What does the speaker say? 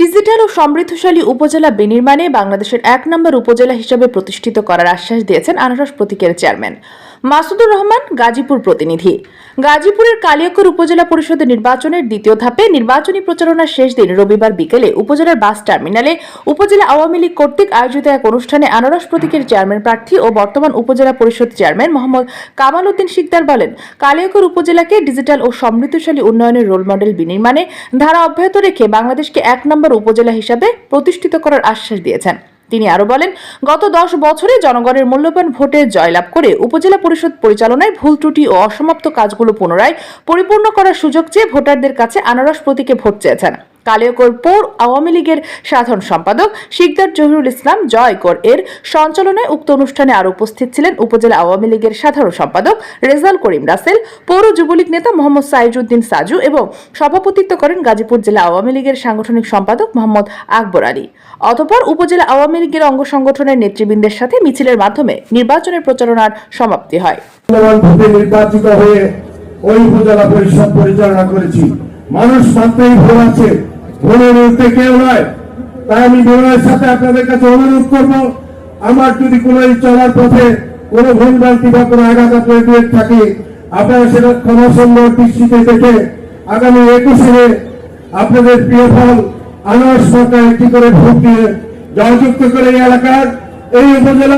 Digital ও সমৃদ্ধশালী উপজেলা বিনির্মাণে বাংলাদেশের এক নম্বর উপজেলা হিসেবে প্রতিষ্ঠিত করার আশ্বাস দিয়েছেন আনারস প্রতীকের চেয়ারম্যান। মাসুদুর রহমান, গাজীপুর প্রতিনিধি। গাজীপুরের কালিয়াকৈর উপজেলা পরিষদের নির্বাচনের দ্বিতীয় ধাপে নির্বাচনী প্রচারণার শেষ দিন রবিবার বিকেলে উপজেলার বাস টার্মিনালে উপজেলা আওয়ামী লীগ কর্তৃক আয়োজিত এক অনুষ্ঠানে আনারস প্রতীকের চেয়ারম্যান প্রার্থী ও বর্তমান উপজেলা পরিষদ চেয়ারম্যান মোহাম্মদ কামাল উদ্দিন শিকদার বলেন, কালিয়াকৈর উপজেলাকে ডিজিটাল ও সমৃদ্ধশালী উন্নয়নের রোল মডেল বিনির্মাণে ধারা অব্যাহত রেখে বাংলাদেশকে এক নম্বর উপজেলা হিসাবে প্রতিষ্ঠিত করার আশ্বাস দিয়েছেন। তিনি আরও বলেন, গত দশ বছরে জনগণের মূল্যবান ভোটে জয়লাভ করে উপজেলা পরিষদ পরিচালনায় ভুল ত্রুটি ও অসমাপ্ত কাজগুলো পুনরায় পরিপূর্ণ করার সুযোগ চেয়ে ভোটারদের কাছে আনারস প্রতীকে ভোট চেয়েছেন। কালিয়াকোর পৌর আওয়ামী লীগের সাধারণ সম্পাদক শিকদার জহিরুল ইসলাম জয়কর। এর সঞ্চালনায় উক্ত অনুষ্ঠানে আরও উপস্থিত ছিলেন উপজেলা আওয়ামী লীগের সাধারণ সম্পাদক রেজাল করিম রাসেল, পৌর যুবলীগ নেতা মোহাম্মদ সাইজুদ্দিন সাজু এবং সভাপতিত্ব করেন গাজীপুর জেলা আওয়ামী লীগের সাংগঠনিক সম্পাদক মোহাম্মদ আকবর আলী। অতপর উপজেলা আওয়ামী লীগের অঙ্গ সংগঠনের নেতৃবৃন্দের সাথে মিছিলের মাধ্যমে নির্বাচনের প্রচারণার সমাপ্তি হয়। নির্বাচিত হয়ে ওই উপজেলা পরিষদ পরিচালনা করেছি। মানুষ মাত্রই আছে। উঠতে কেউ নয় তাই আমি বিনয়ের সাথে আপনাদের কাছে অনুরোধ করব, আমার যদি কোনো চলার পথে কোনো ভুল বা কোনো আঘাত থাকে, আপনারা সেটা ক্ষমা সুন্দর দৃষ্টিতে দেখে আগামী একুশে আপনাদের প্রিয় ফল আনার সরকার একটি করে ভোট দিয়ে জয়যুক্ত করে এই এলাকার এই উপজেলা